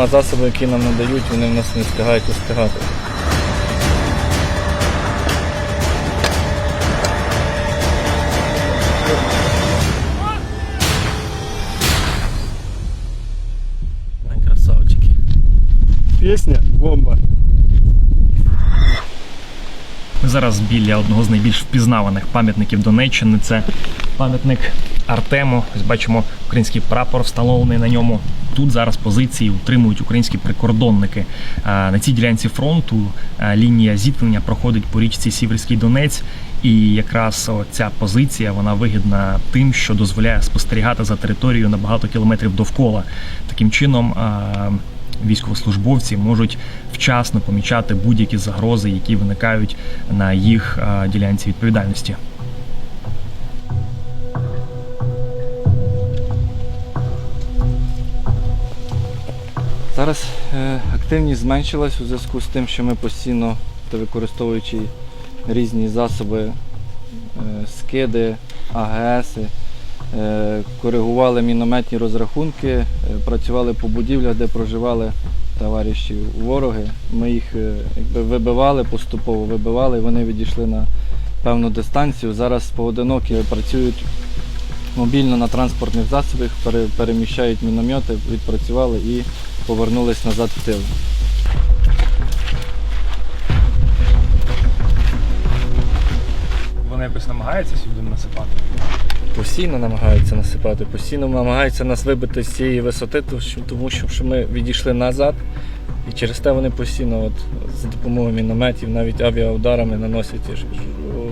всіма засобами, які нам надають, вони в нас не встигають устигати. Красавчики. Пісня бомба. Ми зараз біля одного з найбільш впізнаваних пам'ятників Донеччини. Це пам'ятник Артему. Ось бачимо український прапор встановлений на ньому. Тут зараз позиції утримують українські прикордонники. На цій ділянці фронту лінія зіткнення проходить по річці Сіверський Донець. І якраз ця позиція вона вигідна тим, що дозволяє спостерігати за територією на багато кілометрів довкола. Таким чином військовослужбовці можуть вчасно помічати будь-які загрози, які виникають на їх ділянці відповідальності. Зараз е, активність зменшилась у зв'язку з тим, що ми постійно, використовуючи різні засоби, е, скиди, АГС, е, коригували мінометні розрахунки, працювали по будівлях, де проживали товариші вороги. Ми їх якби, вибивали поступово, вибивали, і вони відійшли на певну дистанцію. Зараз поодинокі працюють мобільно на транспортних засобах, переміщають міномети, відпрацювали і повернулись назад в тил. Вони якось намагаються сюди насипати. Постійно намагаються насипати, постійно намагаються нас вибити з цієї висоти, тому що- ми відійшли назад. І через те вони постійно от, за допомогою мінометів, навіть авіаударами наносять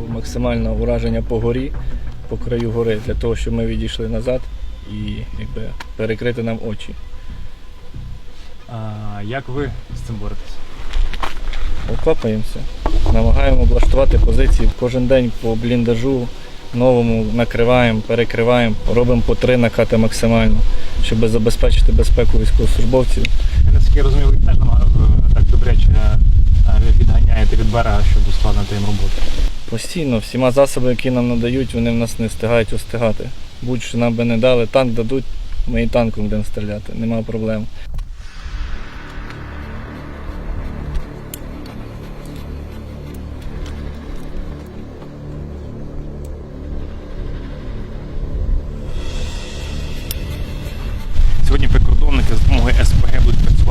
максимальне ураження по горі, по краю гори, для того, щоб ми відійшли назад і якби, перекрити нам очі. А як ви з цим боретесь? Окопаємося, намагаємо облаштувати позиції кожен день по бліндажу новому накриваємо, перекриваємо, робимо по три накати максимально, щоб забезпечити безпеку військовослужбовців. Я наскільки розумію, ви теж намагаєте так добряче е, відганяєте від берега, щоб ускладнити їм роботу. Постійно всіма засобами, які нам надають, вони в нас не встигають устигати. Будь-що нам би не дали, танк дадуть, ми і танком будемо стріляти, нема проблем.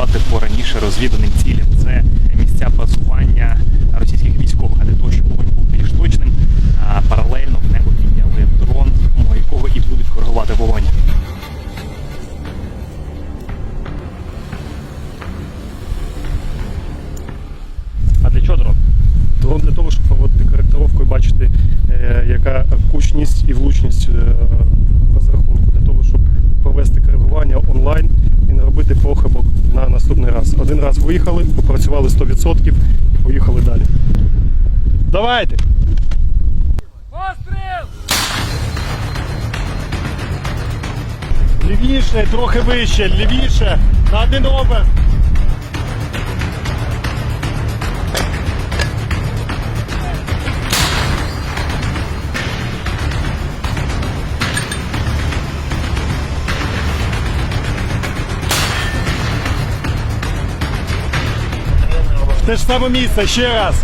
Працювати по раніше розвіданим цілям. Це місця базування російських військових, а для того, щоб вогонь був більш точним, а, паралельно в небо підняли дрон, якого і будуть коригувати вогонь. А для чого дрон? Дрон для того, щоб проводити коректировку і бачити, е, яка кучність і влучність е, розрахунку, для того, щоб провести коригування онлайн і не робити раз. Виїхали, попрацювали 100% і поїхали далі. Давайте! Лівіше, трохи вище, лівіше, на один оберт. Те ж саме місце, ще раз.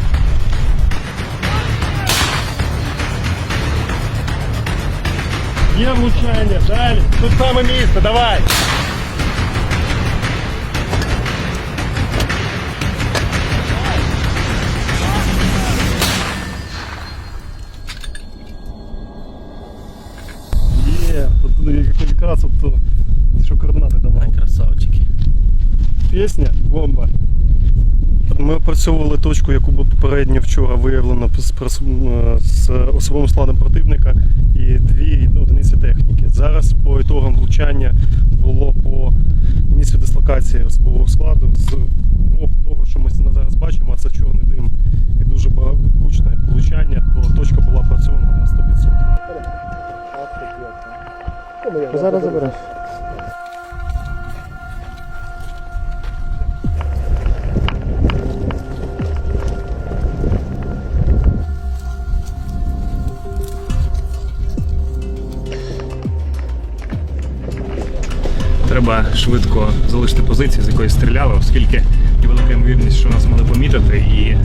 Є влучання, далі. Тут саме місце, давай. Є, тут якраз от, що координати давав. Красавчики. Пісня бомба. Ми опрацьовували точку, яку було попередньо вчора виявлено з, з особовим складом противника і дві одиниці техніки. Зараз по ітогам влучання було по місцю дислокації особового складу з умов того, що ми зараз бачимо, а це чорний дим і дуже гучне влучання, то точка була опрацьована на 100%. Зараз забереш. Швидко залишити позицію, з якої стріляли, оскільки є велика ймовірність, що нас могли помітити і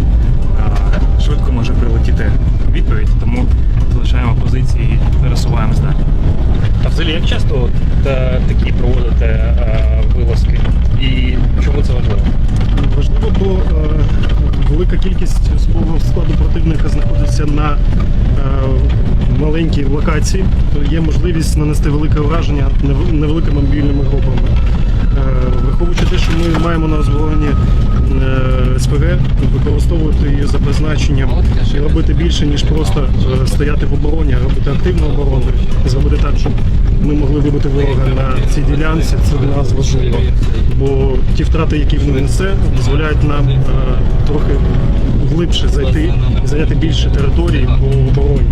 а, швидко може прилетіти відповідь, тому залишаємо позиції і пересуваємось далі. А взагалі, як часто та, такі проводите а, вилазки? І чому це важливо? Важливо, бо е, велика кількість складу противника знаходиться на е, маленькій локації. То є можливість нанести велике враження невеликими мобільними групами. Е, враховуючи те, що ми маємо на озброєнні СПГ, використовувати її за призначенням і робити більше, ніж просто стояти в обороні, а робити активну оборону, зробити так, щоб ми могли вибити ворога на цій ділянці, це для нас важливо. Бо ті втрати, які він несе, дозволяють нам е, трохи глибше зайти і зайняти більше території по обороні.